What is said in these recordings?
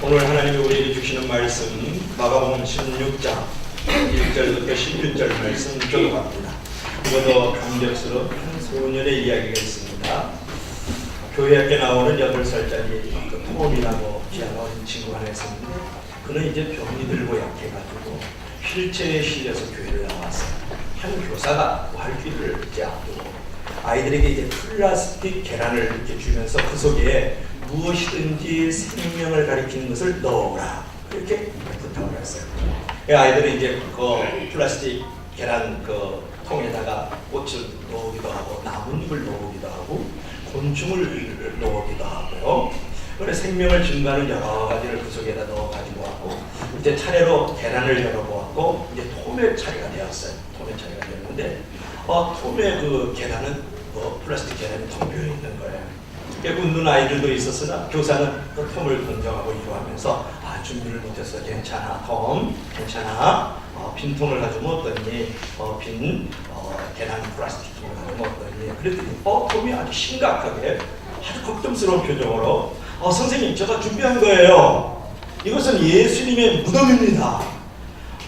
오늘 하나님이 우리에게 주시는 말씀 마가복음 16장 1절부터 11절 말씀 교도합니다. 이것도 감격스러운 한 소년의 이야기가 있습니다. 교회 학교 나오는 8살짜리 그 톰이라고 귀한 어린 친구가 하나 있었는데 그는 이제 병이 들고 약해가지고 휠체어에 실려서 교회를 나왔어요. 한 교사가 활기를 이제 앞두고 아이들에게 이제 플라스틱 계란을 이렇게 주면서 그 속에 무엇이든지 생명을 가리키는 것을 넣어라 이렇게 부탁을 했어요. 그 아이들은 이제 그 플라스틱 계란 그 통에다가 꽃을 넣기도 하고 나뭇잎을 넣기도 하고 곤충을 넣기도 하고요. 그래 생명을 증가하는 여러 가지를 그 속에다 넣어 가지고 왔고 이제 차례로 계란을 열어보았고 이제 톰의 차례가 되었어요. 톰의 차례가 되었는데 어 톰의 그 계란은 뭐 플라스틱 계란이 텅 비어 있는 거예요. 그러니까 웃는 아이들도 있었으나 교사는 그 톰을 긍정하고 위로하면서 아 준비를 못했어. 괜찮아. 톰 괜찮아. 어, 빈 통을 가지고 어떠니? 어, 빈 어, 계란 플라스틱 통을 가지고 어떠니? 그랬더니 어 톰이 아주 심각하게 아주 걱정스러운 표정으로 어 선생님 제가 준비한 거예요. 이것은 예수님의 무덤입니다.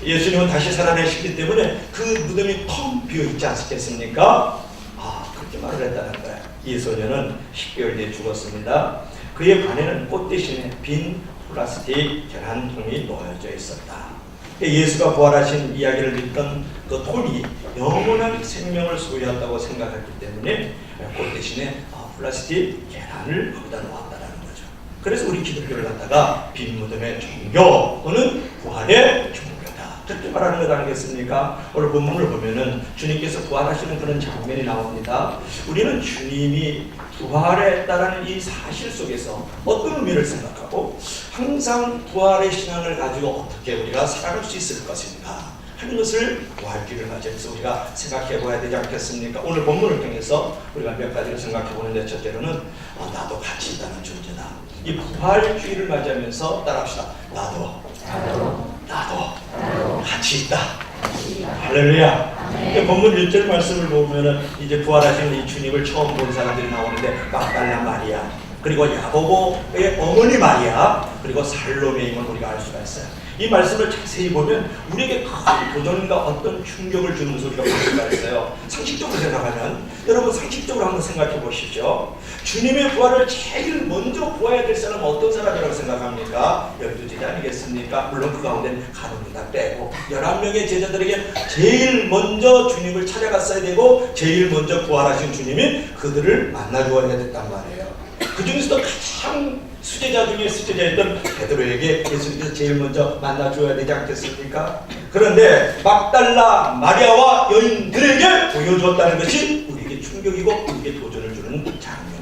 예수님은 다시 살아내시기 때문에 그 무덤이 텅 비어 있지 않겠습니까? 아 그렇게 말을 했다는 거예요. 이 소녀는 10개월 뒤에 죽었습니다. 그의 반에는 꽃 대신에 빈 플라스틱 계란통이 놓여져 있었다. 예수가 부활하신 이야기를 믿던 그 톰이 영원한 생명을 소유한다고 생각했기 때문에 꽃 대신에 아, 플라스틱 계란을 거기다 놓았다는 거죠. 그래서 우리 기독교를 갖다가 빈 무덤의 종교 또는 부활의 종교 다. 그렇게 말하는 것 아니겠습니까? 오늘 본문을 보면은 주님께서 부활하시는 그런 장면이 나옵니다. 우리는 주님이 부활했다라는 이 사실 속에서 어떤 의미를 생각하고 항상 부활의 신앙을 가지고 어떻게 우리가 살아갈 수 있을 것인가 하는 것을 부활기를 맞이해서 우리가 생각해 봐야 되지 않겠습니까? 오늘 본문을 통해서 우리가 몇 가지를 생각해 보는데 첫째로는 어, 나도 가치 있다는 존재다. 이 부활주의를 맞이하면서 따라합시다. 나도 나도 가치 있다. 할렐루야. 이 본문 1절 말씀을 보면은 이제 부활하신 이 주님을 처음 본 사람들이 나오는데 막달라 마리아 그리고 야고보의 어머니 마리아 그리고 살로메임을 우리가 알 수가 있어요. 이 말씀을 자세히 보면 우리에게 큰 도전과 어떤 충격을 주는 우리가 볼 수가 있어요. 상식적으로 생각하면 여러분 상식적으로 한번 생각해 보십시오. 주님의 부활을 제일 먼저 보아야 될 사람은 어떤 사람이라고 생각합니까? 열두 제자 아니겠습니까? 물론 그 가운데 가론유다 빼고 11명의 제자들에게 제일 먼저 주님을 찾아갔어야 되고 제일 먼저 부활하신 주님이 그들을 만나 주어야 됐단 말이에요. 그 중에서도 가장 수제자 중에 수제자였던 베드로에게 예수님께서 제일 먼저 만나 줘야 되지 않겠습니까? 그런데 막달라 마리아와 여인들에게 보여주었다는 것이 우리에게 충격이고 우리에게 도전을 주는 장면입니다.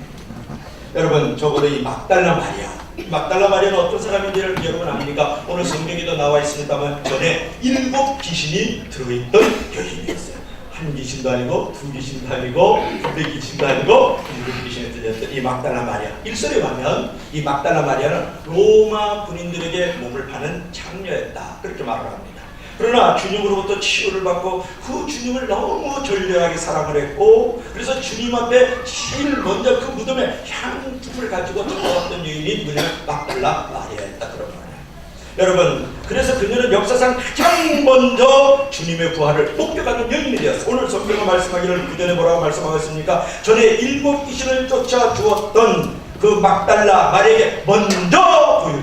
여러분 적어도 이 막달라 마리아 이 막달라 마리아는 어떤 사람인지를 여러분 압니까? 오늘 성경에도 나와 있습니다만 전에 일곱 귀신이 들어있던 여인이었어요. 한 귀신도 아니고 두 귀신도 아니고 네 귀신도 아니고 일곱 귀신이 들렸던 이 막달라 마리아 일설에 가면 이 막달라 마리아는 로마 군인들에게 몸을 파는 장녀였다 그렇게 말을 합니다. 그러나 주님으로부터 치유를 받고 그 주님을 너무 절대하게 사랑을 했고 그래서 주님 앞에 제일 먼저 그 무덤에 향품을 가지고 찾아왔던 여인이 누구냐면 막달라 마리아였다 그런. 여러분 그래서 그녀는 역사상 가장 먼저 주님의 부활을 목격하는 여인이 되었어 오늘 성경은 말씀하기를 그 전에 뭐라고 말씀하겠습니까 전에 일곱 귀신을 쫓아 주었던 그 막달라 마리아에게 먼저 거예요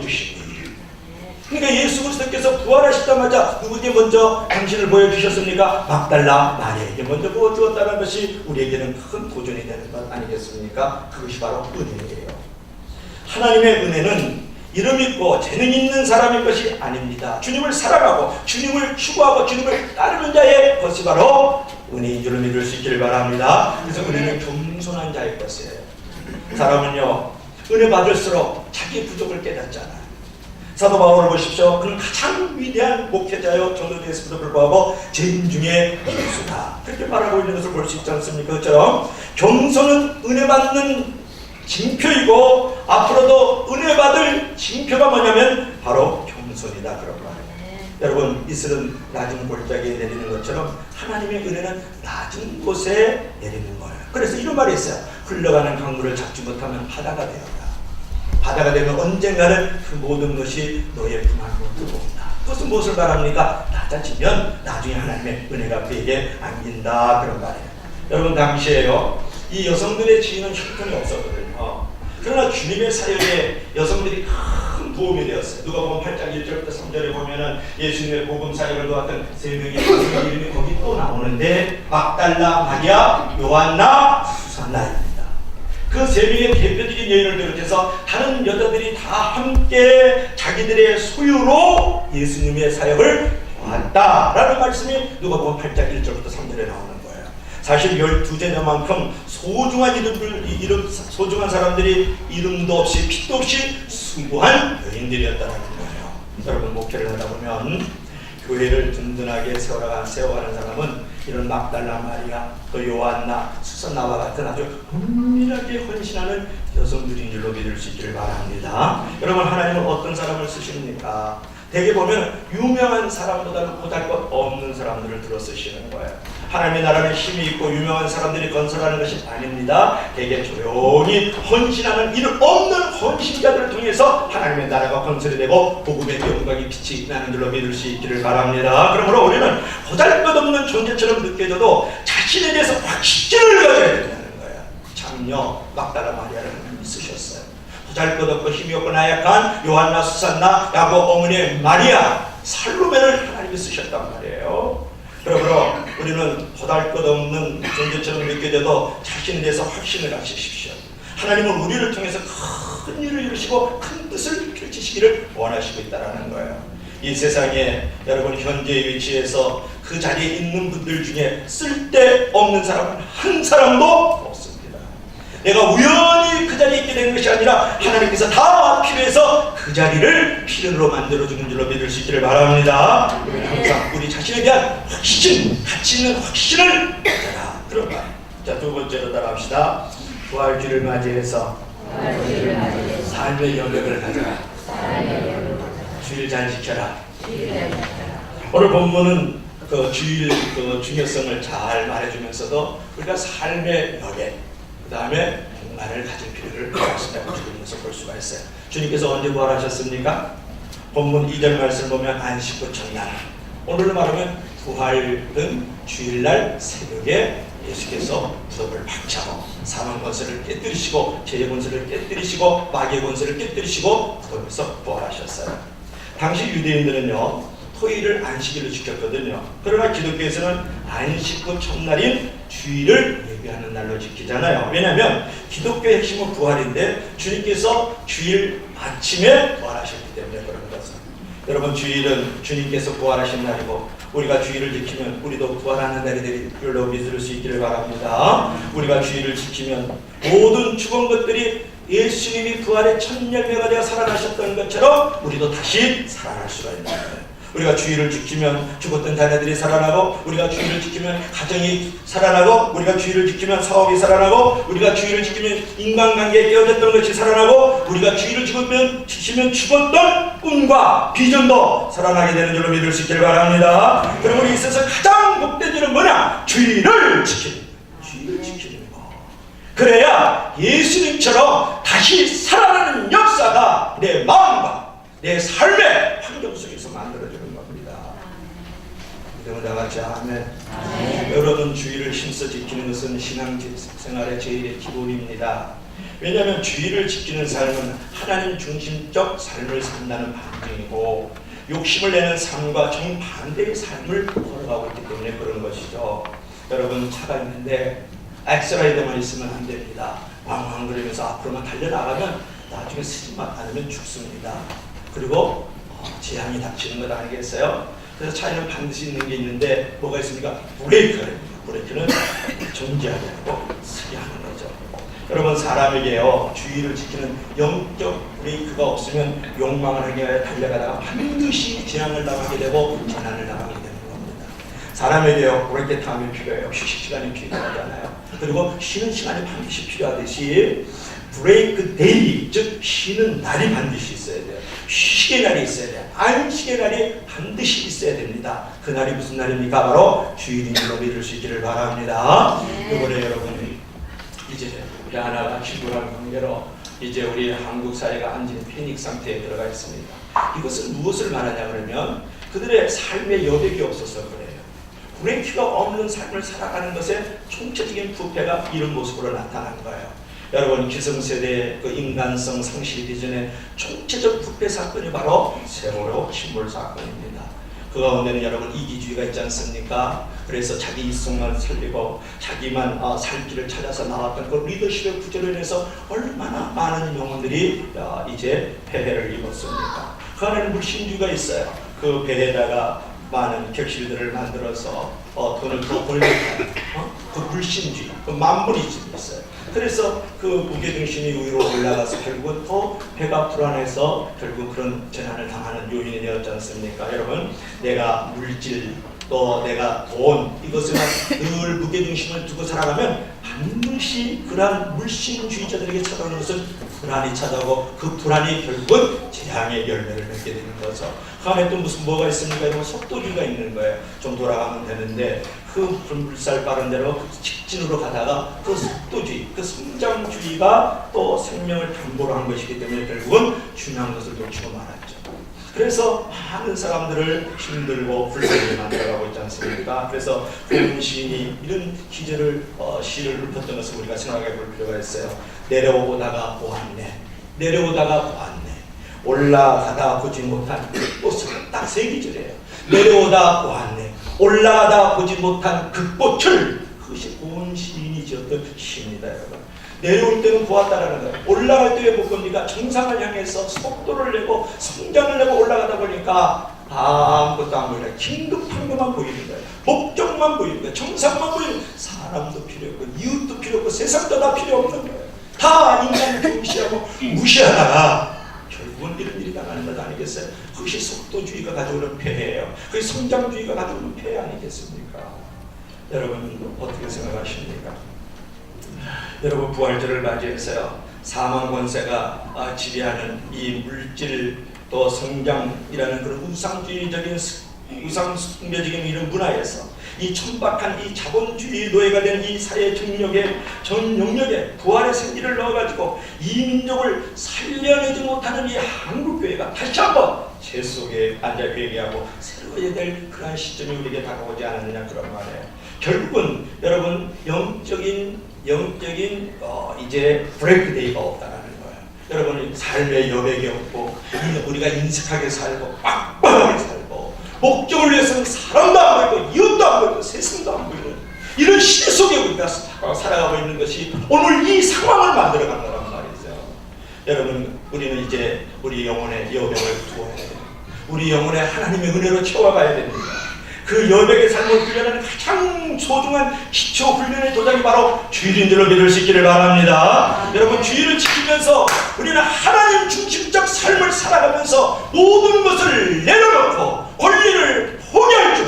그러니까 예수 그리스도께서 부활하시자마자 누구에게 먼저 당신을 보여주셨습니까? 막달라 마리아에게 먼저 보여주었다는 것이 우리에게는 큰 도전이 되는 것 아니겠습니까? 그것이 바로 은혜예요 하나님의 은혜는 이름 있고 재능 있는 사람의 것이 아닙니다. 주님을 사랑하고 주님을 추구하고 주님을 따르는 자의 것이 바로 은혜인 줄로 믿을 수 있기를 바랍니다. 그래서 은혜는 겸손한 자의 것이에요. 사람은요 은혜 받을수록 자기 부족을 깨닫잖아요. 사도 바울을 보십시오. 그는 가장 위대한 목회자요 전도되었음에도 불구하고 죄인 중에 원수다. 그렇게 말하고 있는 것을 볼 수 있지 않습니까? 그처럼 겸손은 은혜 받는 징표이고 앞으로도 은혜 받을 징표가 뭐냐면 바로 겸손이다 그런 말이에요. 여러분 이슬은 낮은 골짜기에 내리는 것처럼 하나님의 은혜는 낮은 곳에 내리는 거예요. 그래서 이런 말이 있어요. 흘러가는 강물을 잡지 못하면 바다가 되어라. 바다가 되면 언젠가는 그 모든 것이 너의 품 안으로 들어온다. 그것은 무엇을 말합니까? 낮아지면 나중에 하나님의 은혜가 그에게 안긴다 그런 말이에요. 여러분 당시에요. 이 여성들의 지위는 형편이 없었거든요. 그러나 주님의 사역에 여성들이 큰 도움이 되었어요. 누가 보면 8장 1절부터 3절에 보면은 예수님의 복음 사역을 도왔던 세 명의 여성 이름이 거기 또 나오는데 막달라, 마리아, 요한나, 수산나입니다. 그 세 명의 대표적인 여인을 비롯해서 다른 여자들이 다 함께 자기들의 소유로 예수님의 사역을 도왔다라는 말씀이 누가 보면 8장 1절부터 3절에 나오는. 사실 12제자만큼 소중한 이름들, 이 이름, 소중한 사람들이 이름도 없이 빛도 없이 숭고한 여인들이었다는 거예요. 여러분 목회를 하다 보면 교회를 든든하게 세워가, 세워가는 사람은 이런 막달라 마리아, 또 요한나, 수선나와 같은 아주 은밀하게 헌신하는 여성들인 줄로 믿을 수 있기를 바랍니다. 여러분 하나님은 어떤 사람을 쓰십니까? 대개 보면 유명한 사람보다는 보잘 것 없는 사람들을 들어 쓰시는 거예요. 하나님의 나라는 힘이 있고 유명한 사람들이 건설하는 것이 아닙니다. 대개 조용히 헌신하는 이름 없는 헌신자들을 통해서 하나님의 나라가 건설이 되고 복음의 영광이 빛이 나는 줄로 믿을 수 있기를 바랍니다. 그러므로 우리는 보잘것없는 존재처럼 느껴져도 자신에 대해서 확신을 가져야 된다는 거예요. 참요 막다라 마리아를 있으셨어요. 보잘것없고 힘이 없고 나약한 요한나 수산나 야곱 어머니 마리아 살로메를 하나님이 쓰셨단 말이에요. 그러므로 우리는 보잘 것 없는 존재처럼 느껴져도 자신에 대해서 확신을 가지십시오. 하나님은 우리를 통해서 큰 일을 이루시고 큰 뜻을 펼치시기를 원하시고 있다는 거예요. 이 세상에 여러분 현재의 위치에서 그 자리에 있는 분들 중에 쓸데없는 사람은 한 사람도 없습니다. 내가 우연히 그 자리에 있게 된 것이 아니라 하나님께서 다 필요해서 그 자리를 필요로 만들어주는 줄로 믿을 수 있기를 바랍니다. 항상 우리 자신에 대한 확신, 가치 있는 확신을 가져라. 그런 말. 자, 두 번째로 따라합시다. 부활 주를 맞이해서 삶의 영역을 가져라. 주일 잘 지켜라. 오늘 본문은 그 주일 그 중요성을 잘 말해주면서도 우리가 삶의 여백, 그 다음에 공간을 가질 필요를 말씀하고 주면서 볼 수가 있어요. 주님께서 언제 부활하셨습니까? 본문 2절 말씀 보면 안식구 첫날. 오늘로 말하면 부활은 주일날 새벽에 예수께서 무덤을 박차고 사망 권세를 깨뜨리시고 죄의 권세를 깨뜨리시고 마귀의 권세를 깨뜨리시고 무덤에서 부활하셨어요. 당시 유대인들은요 토일을 안식일로 지켰거든요. 그러나 기독교에서는 안식구 첫날인 주일을 예배하는 날로 지키잖아요. 왜냐하면 기독교의 핵심은 부활인데 주님께서 주일 아침에 부활하셨기 때문에 그런 것은. 여러분 주일은 주님께서 부활하신 날이고 우리가 주일을 지키면 우리도 부활하는 날이 되길 줄로 믿을 수 있기를 바랍니다. 우리가 주일을 지키면 모든 죽은 것들이 예수님이 부활의 첫 열매가 되어 살아나셨던 것처럼 우리도 다시 살아날 수가 있는 거예요. 우리가 주의를 지키면 죽었던 자녀들이 살아나고 우리가 주의를 지키면 가정이 살아나고 우리가 주의를 지키면 사업이 살아나고 우리가 주의를 지키면 인간관계에 깨어졌던 것이 살아나고 우리가 주의를 지키면, 지키면 죽었던 꿈과 비전도 살아나게 되는 줄로 믿을 수 있기를 바랍니다. 우리 있어서 가장 복된 일은 뭐냐? 주의를 지키는 주의를 지키는 거. 그래야 예수님처럼 다시 살아나는 역사가 내 마음과 내 삶의 환경 속에서 겁니다. 믿음을 다 같이 아멘. 여러분 주의를 힘써 지키는 것은 신앙 생활의 제일의 기본입니다. 왜냐하면 주의를 지키는 삶은 하나님 중심적 삶을 산다는 반증이고 욕심을 내는 삶과 정반대의 삶을 걸어가고 있기 때문에 그런 것이죠. 여러분 차가 있는데 엑스라이드만 있으면 안 됩니다. 그러면서 앞으로만 달려나가면 나중에 쓰지만 않으면 죽습니다. 그리고 어, 재앙이 닥치는 것 아니겠어요? 그래서 차에는 반드시 있는 게 있는데 뭐가 있습니까? 브레이크가 있습니다. 브레이크는 존재하게 하고 쓰게 하는 거죠. 여러분 사람에게요 주의를 지키는 영적 브레이크가 없으면 욕망을 하게 달려가다가 반드시 재앙을 당하게 되고 재난을 당하게 되는 겁니다. 사람에게요 브레이크 타임이 필요해요. 휴식 시간이 필요하잖아요. 그리고 쉬는 시간이 반드시 필요하듯이 브레이크 데이 즉 쉬는 날이 반드시 있어야 돼요. 쉬게 날이 있어야 돼요. 안식의 날이 반드시 있어야 됩니다. 그 날이 무슨 날입니까? 바로 주일인 줄로 믿을 수 있기를 바랍니다. 이번에 여러분이 이제 하나가 친구랑 관계로 이제 우리 한국 사회가 완전히 패닉 상태에 들어가 있습니다. 이것은 무엇을 말하냐 그러면 그들의 삶의 여백이 없어서 그래요. 브레이크가 없는 삶을 살아가는 것에 총체적인 부패가 이런 모습으로 나타난 거예요. 여러분 기성세대의 그 인간성 상실이 전에 총체적 부패 사건이 바로 세월호 침몰 사건입니다. 그 가운데는 여러분 이기주의가 있지 않습니까? 그래서 자기 이성만 살리고 자기만 어, 살 길을 찾아서 나왔던 그 리더십의 구조로 인해서 얼마나 많은 영혼들이 어, 이제 폐해를 입었습니까? 그 안에는 물신주의가 있어요. 그 배에다가 많은 격실들을 만들어서 어, 돈을 더 벌겠다는 어? 그 물신주의, 그 만물이즘이 있어요. 그래서 그 무게중심이 위로 올라가서 결국은 더 배가 불안해서 결국 그런 재난을 당하는 요인이 되었지 않습니까? 여러분, 내가 물질 또 내가 돈 이것에만 늘 무게중심을 두고 살아가면 반드시 그러한 물신주의자들에게 찾아오는 것은 불안이 찾아오고 그 불안이 결국은 재앙의 열매를 맺게 되는 거죠. 그 안에 또 무슨 뭐가 있습니까? 이런 속도주의가 있는 거예요. 좀 돌아가면 되는데 그 물살 빠른 대로 직진으로 가다가 그 속도주의, 그 성장주의가 또 생명을 담보로 한 것이기 때문에 결국은 중요한 것을 놓치고 말았죠. 그래서 많은 사람들을 힘들고 불쌍하게 만들어가고 있지 않습니까? 그래서 고은 시인이 이런 기절을 어, 시를 읊었던 것을 우리가 생각해 볼 필요가 있어요. 내려오다가 보았네. 내려오다가 보았네. 올라가다 보지 못한 꽃은 딱세 기절이에요. 내려오다 보았네. 올라가다 보지 못한 그 꽃을 그것이 고은 시인이 지었던 시입니다, 여러분. 내려올 때는 보았다라는 거예요. 올라갈 때 왜 못 겁니까? 정상을 향해서 속도를 내고 성장을 내고 올라가다 보니까 아무것도 안 보이네. 긴급한 것만 보이는 거예요. 목적만 보이는 거예요. 정상만 보이는 거예요. 사람도 필요 없고 이웃도 필요 없고 세상도 다 필요 없는 거예요. 다 인간을 무시하고 무시하다가 결국은 이런 일이 나가는 것 아니겠어요? 그것이 속도주의가 가져오는 폐해예요. 그것이 성장주의가 가져오는 폐해 아니겠습니까? 여러분 어떻게 생각하십니까? 여러분 부활절을 맞이해서요 사망 권세가 아, 지배하는 이 물질 또 성장이라는 그런 우상주의적인 스- 우상 숭배적인 이런 문화에서 이 천박한 이 자본주의 노예가 된 이 사회 정력에 전 영역에 부활의 생기를 넣어가지고 이 민족을 살려내지 못하는 이 한국 교회가 다시 한번 제 속에 앉아 회개하고 새로워야 될 그러한 시점이 우리에게 다가오지 않았느냐 그런 말이에요. 결국은 여러분 영적인 영적인 어, 이제 브레이크데이가 없다라는 거예요. 여러분 삶의 여백이 없고 이- 우리가 인색하게 살고 빡빡하게 살고 목적을 위해서는 사람도 안 보이고 이웃도 안 보이고 세상도 안 보이는 이런 시대 속에 우리가 사- 살아가고 있는 것이 오늘 이 상황을 만들어 간다는 말이죠. 여러분 우리는 이제 우리 영혼의 여백을 두어야 돼요. 우리 영혼의 하나님의 은혜로 채워가야 됩니다. 그 여백의 삶을 훈련하는 가장 소중한 기초 훈련의 도장이 바로 주일인 줄로 믿을 수 있기를 바랍니다. 여러분 주일을 지키면서 우리는 하나님 중심적 삶을 살아가면서 모든 것을 내려놓고 권리를 포기할 줄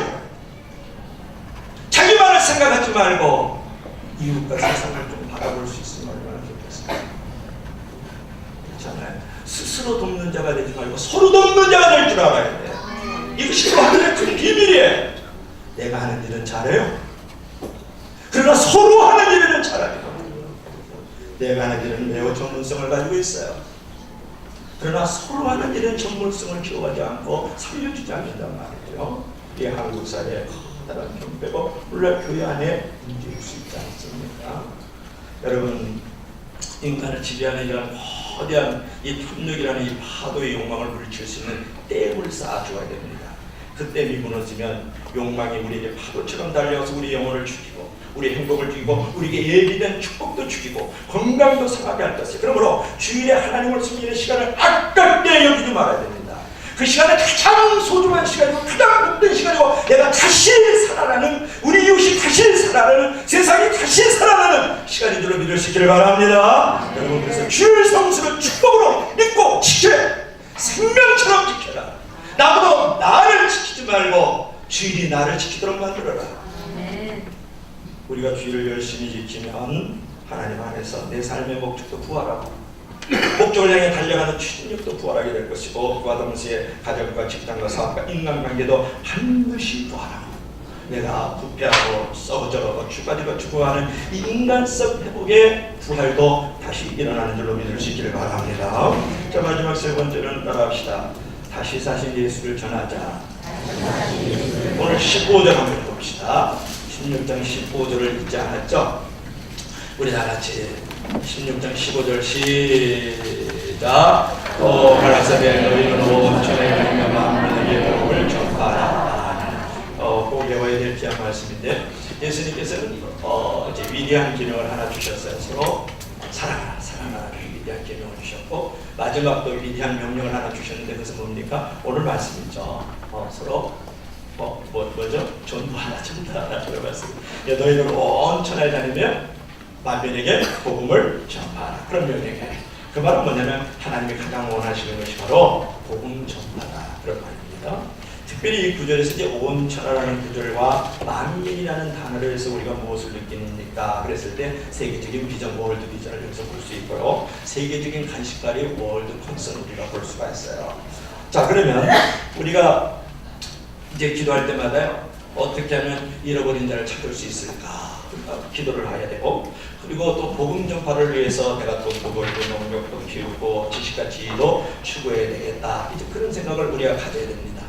자기만을 생각하지 말고 이웃과 세상을 좀 바라볼 수 있으면 얼마나 좋겠습니까? 그렇잖아요. 스스로 돕는 자가 되지 말고 서로 돕는 자가 될 줄 알아야 돼. 이것이 하늘의 큰 비밀이에요. 내가 하는 일은 잘해요. 그러나 서로 하는 일은 잘하죠. 내가 하는 일은 매우 전문성을 가지고 있어요. 그러나 서로 하는 일은 전문성을 키워가지 않고 살려주지 않는단 말이죠. 이 한국 사회의 커다란 병폐고 물론 교회 안에 문제일 수 있지 않습니까? 여러분 인간을 지배하는 이런 거대한 이 탐욕이라는 이 파도의 욕망을 물리칠 수 있는 댐을 쌓아줘야 됩니다. 그 댐이 무너지면 욕망이 우리에게 파도처럼 달려와서 우리 영혼을 죽이고 우리 행복을 죽이고 우리에게 예비된 축복도 죽이고 건강도 상하게 할 것이에요. 그러므로 주일에 하나님을 숨기는 시간을 아깝게 여기지 말아야 됩니다. 그 시간은 가장 소중한 시간이고 가장 복된 시간이고 내가 다시 살아나는 우리 이웃이 다시 살아나는 세상이 다시 살아나는 시간인 줄로 믿을 수 있기를 바랍니다. 여러분 그래서 주일 성수를 축복으로 믿고 지켜 생명처럼 지켜라. 나보다 나를 지키지 말고 주일이 나를 지키도록 만들어라. 우리가 주일을 열심히 지키면 하나님 안에서 내 삶의 목적도 부활하고 목적을 향해 달려가는 추진력도 부활하게 될 것이고 그와 동시에 가정과 직장과 사업과 인간관계도 반드시 부활하고 내가 부패하고 썩어져가고 죽어지고 죽어가는 이 인간성 회복의 부활도 다시 일어나는 줄로 믿을 수 있기를 바랍니다. 자 마지막 세 번째는 따라합시다. 다시 사신 예수를 전하자. 오늘 15절 한번 봅시다. 16장 15절을 잊지 않았죠? 우리 다 같이 16장 15절 시작. 또 갈라사대 너희는 온천에 가면 만민에게 복음을 전파하라. 어, 꼭 외워야 될 귀한 말씀인데 예수님께서는 어, 이제 위대한 기능을 하나 주셨어요. 서로 사랑하라 사랑하라는 위대한 기능을 주셨고 마지막도 위대한 명령을 하나 주셨는데 그것은 뭡니까? 오늘 말씀이죠. 어, 서로 뭐, 뭐, 뭐죠? 전부하라 전부하라 그런 말씀 너희는 온 천하에 다니며 만민에게 복음을 전파하라 그런 명령이에요. 그 말은 뭐냐면 하나님이 가장 원하시는 것이 바로 복음 전파다 그런 말입니다. 특별히 이 구절에서 이제 온천하라는 구절과 만민이라는 단어를 해서 우리가 무엇을 느끼니까 그랬을 때 세계적인 비전 월드 비전을 여기서 볼 수 있고요. 세계적인 간식가리 월드 콘서트 우리가 볼 수가 있어요. 자 그러면 우리가 이제 기도할 때마다요 어떻게 하면 잃어버린 자를 찾을 수 있을까 기도를 해야 되고 그리고 또 복음 전파를 위해서 내가 또 그걸도 능력도 키우고 지식과 지혜도 추구해야 되겠다. 이제 그런 생각을 우리가 가져야 됩니다.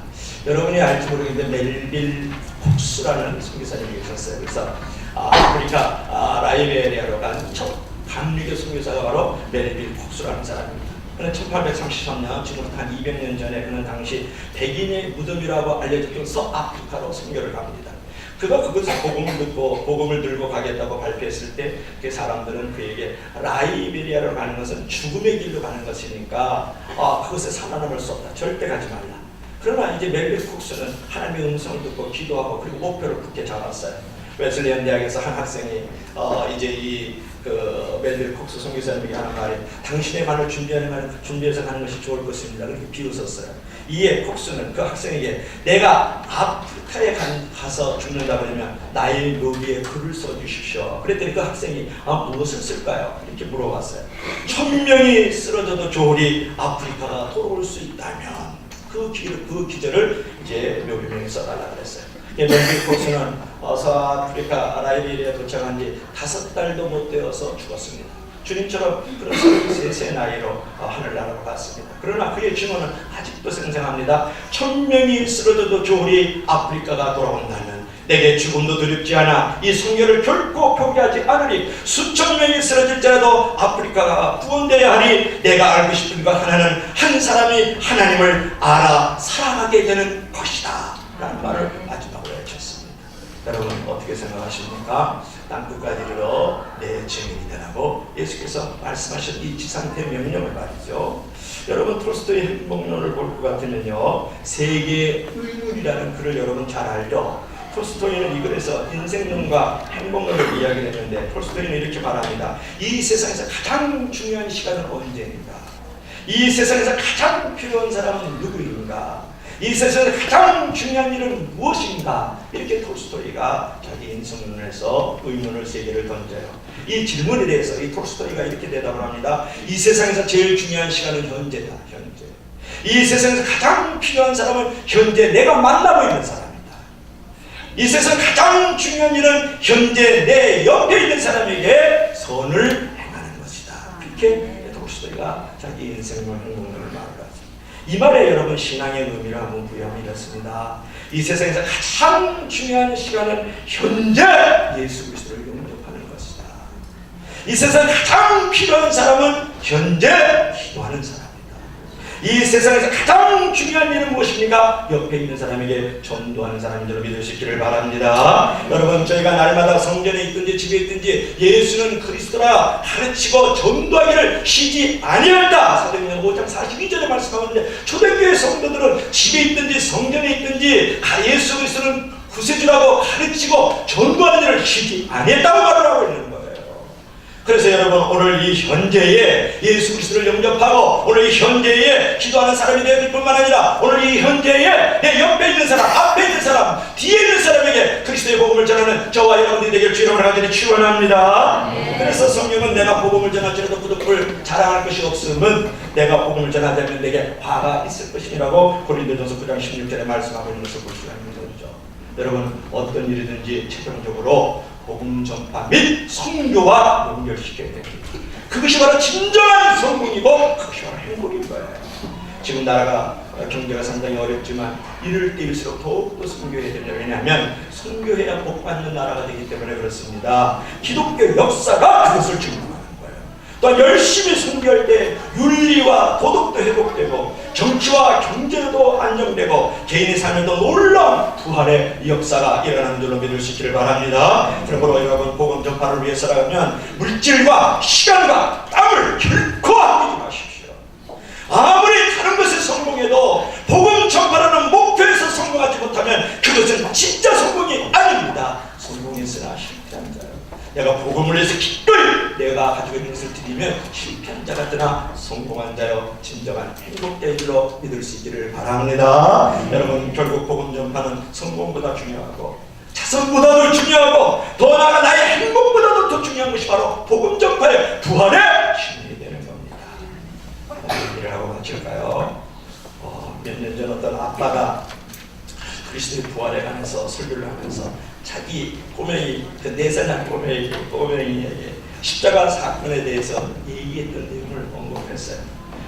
여러분이 알지 모르겠는데 멜빌 폭스라는 선교사님이 계셨어요. 그래서 아, 아프리카 아, 라이베리아로 간첫 강리교 선교사가 바로 멜빌 폭스라는 사람입니다. 그는 1833년 지금부터 한 200년 전에 그는 당시 백인의 무덤이라고 알려졌던 서아프리카로 선교를 갑니다. 그가 그것을 복음을 듣고 복음을 들고 가겠다고 발표했을 때 그 사람들은 그에게 라이베리아로 가는 것은 죽음의 길로 가는 것이니까 아 그것에 살아남을 수 없다. 절대 가지 말라. 그러나 이제 멜빌 쿡스는 하나님의 음성을 듣고 기도하고 그리고 목표를 굳게 잡았어요. 웨슬리안 대학에서 한 학생이 어 이제 이그 멜빌 쿡스 선교사님에게 하는 말이 당신의 말을 준비하는 말 준비해서 가는 것이 좋을 것입니다. 그렇게 비웃었어요. 이에 쿡스는 그 학생에게 내가 아프리카에 간, 가서 죽는다 그러면 나의 묘비에 글을 써주십시오. 그랬더니 그 학생이 아 무엇을 쓸까요? 이렇게 물어봤어요. 천 명이 쓰러져도 좋으리 아프리카가 돌아올 수 있다면 그, 기, 그 기절을 이제 묘비명에 써달라 그랬어요. 멜빌 쿡스는 서아프리카 라이베리아에 도착한 지 다섯 달도 못 되어서 죽었습니다. 주님처럼 그런 33세 나이로 하늘나라로 갔습니다. 그러나 그의 증언은 아직도 생생합니다. 천명이 쓰러져도 좋으리 아프리카가 돌아온다면 내게 죽음도 두렵지 않아 이 성녀를 결코 포기하지 않으리 수천 명이 쓰러질지라도 아프리카가 구원되어야 하니 내가 알고 싶은 것 하나는 한 사람이 하나님을 알아 사랑하게 되는 것이다 라는 말을 마지막으로 외쳤습니다 여러분 어떻게 생각하십니까? 땅 끝까지 이르러 내 증인이 되라고 예수께서 말씀하신 이 지상태 명령을 말이죠 여러분 톨스토이 행복론을 볼 것 같으면요 세계 의문이라는 글을 여러분 잘 알죠? 톨스토이는 이 글에서 인생론과 행복론을 이야기했는데 톨스토이는 이렇게 말합니다. 이 세상에서 가장 중요한 시간은 언제인가? 이 세상에서 가장 필요한 사람은 누구인가? 이 세상에서 가장 중요한 일은 무엇인가? 이렇게 톨스토이가 자기 인생론에서 의문을 세 개를 던져요. 이 질문에 대해서 이 톨스토이가 이렇게 대답을 합니다. 이 세상에서 제일 중요한 시간은 현재다. 현재. 이 세상에서 가장 필요한 사람은 현재 내가 만나고 있는 사람. 이 세상 가장 중요한 일은 현재 내 옆에 있는 사람에게 선을 행하는 것이다. 이렇게 도시도가 자기 인생론 행동론을 말을 하죠. 이 말에 여러분 신앙의 의미를 한번 부여하면 이렇습니다. 이 세상에서 가장 중요한 시간은 현재 예수 그리스도를 영접하는 것이다. 이 세상 가장 필요한 사람은 현재 기도하는 사람. 이 세상에서 가장 중요한 일은 무엇입니까? 옆에 있는 사람에게 전도하는 사람인 줄 믿을 수 있기를 바랍니다. 여러분 저희가 날마다 성전에 있든지 집에 있든지 예수는 그리스도라 가르치고 전도하기를 쉬지 아니한다. 사도행전 5장 42절에 말씀하는데 초대교회 성도들은 집에 있든지 성전에 있든지 예수 그리스도는 구세주라고 가르치고 전도하는 일을 쉬지 아니했다고 말을 하고 있는. 그래서 여러분 오늘 이 현재에 예수 그리스도를 영접하고 오늘 이 현재에 기도하는 사람이 되어질 뿐만 아니라 오늘 이 현재에 내 옆에 있는 사람, 앞에 있는 사람, 뒤에 있는 사람에게 그리스도의 복음을 전하는 저와 여러분들이 되길 주님을 하기를 축원합니다. 그래서 성령은 내가 복음을 전할지라도 부득불 자랑할 것이 없음은 내가 복음을 전하자면 내게 화가 있을 것이라고 고린도전서 9장 16절에 말씀하고 있는 것을 볼 수가 있는 거죠. 여러분 어떤 일이든지 최종적으로 복음 전파 및 성교와 연결시켜야 됩니다. 그것이 바로 진정한 성공이고 그것이 바로 행복인 거예요. 지금 나라가 경제가 상당히 어렵지만 이럴 때일수록 더욱더 선교해야 됩니다. 왜냐하면 선교해야 복받는 나라가 되기 때문에 그렇습니다. 기독교 역사가 그것을 거예요. 또 열심히 선교할 때 윤리와 도덕도 회복되고 정치와 경제도 안정되고 개인의 삶에도 놀라운 부활의 역사가 일어나는 줄로 믿을 수 있기를 바랍니다. 그러므로 여러분 복음 전파를 위해 살아가면 물질과 시간과 땀을 결코 아끼지 마십시오. 아무리 다른 것에 성공해도 복음 전파라는 목표에서 성공하지 못하면 그것은 진짜 성공이 아닙니다. 성공했으나 자요. 내가 복음을 위해서 기꺼이 내가 가지고 있는 것을 드리면 실패한 자 같으나 성공한 자요 진정한 행복될 줄로 믿을 수 있기를 바랍니다. 여러분 결국 복음 전파는 성공보다 중요하고 자선보다도 중요하고 더 나아가 나의 행복보다도 더 중요한 것이 바로 복음 전파의 부활의 힘이 되는 겁니다. 얘기를 하고 마칠까요? 어, 몇년 전 어떤 아빠가 그리스도의 부활에 관해서 설교를 하면서 자기 꼬맹이 그 네살 난 꼬맹이 꼬맹이에게 십자가 사건에 대해서 얘기했던 내용을 언급했어요.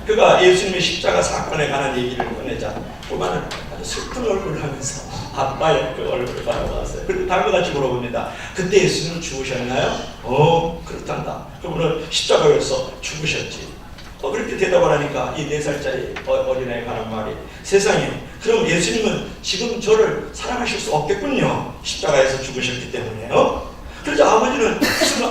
그가 예수님의 십자가 사건에 관한 얘기를 꺼내자 꼬마는 아주 슬픈 얼굴을 하면서 아빠의 그 얼굴을 바라봤어요. 그리고 다음과 같이 물어봅니다. 그때 예수님은 죽으셨나요? 어 그렇단다. 그분은 십자가에서 죽으셨지. 어, 그렇게 대답을 하니까 이 네 살짜리 어- 어린아이가 하는 말이 세상에 그럼 예수님은 지금 저를 사랑하실 수 없겠군요 십자가에서 죽으셨기 때문에요 그러자 아버지는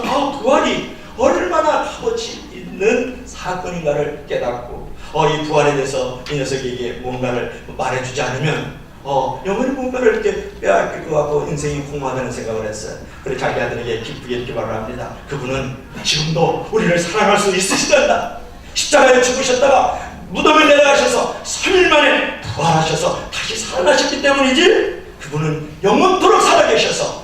아 부활이 얼마나 값어치 있는 사건인가를 깨닫고 어, 이 부활에 대해서 이 녀석에게 뭔가를 말해주지 않으면 어, 영원히 뭔가를 이렇게 빼앗길 것 같고 인생이 공허하다는 생각을 했어요. 그래서 자기 아들에게 기쁘게 이렇게 말을 합니다. 그분은 지금도 우리를 사랑할 수 있으시단다. 십자가에 죽으셨다가 무덤에 내려가셔서 3일 만에 부활하셔서 다시 살아나셨기 때문이지 그분은 영원토록 살아계셔서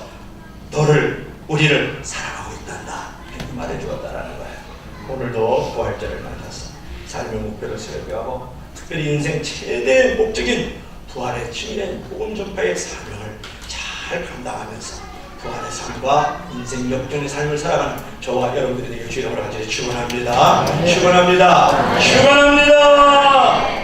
너를 우리를 사랑하고 있단다 이렇게 말해주었다라는 거예요 오늘도 부활절을 맞아서 삶의 목표를 설계하고 특별히 인생 최대 목적인 부활의 치밀한 복음 전파의 사명을 잘 감당하면서 부활의 삶과 인생 역전의 삶을 살아가는 저와 여러분들이 되길 주님으로 간절히 축원합니다. 축원합니다. 축원합니다.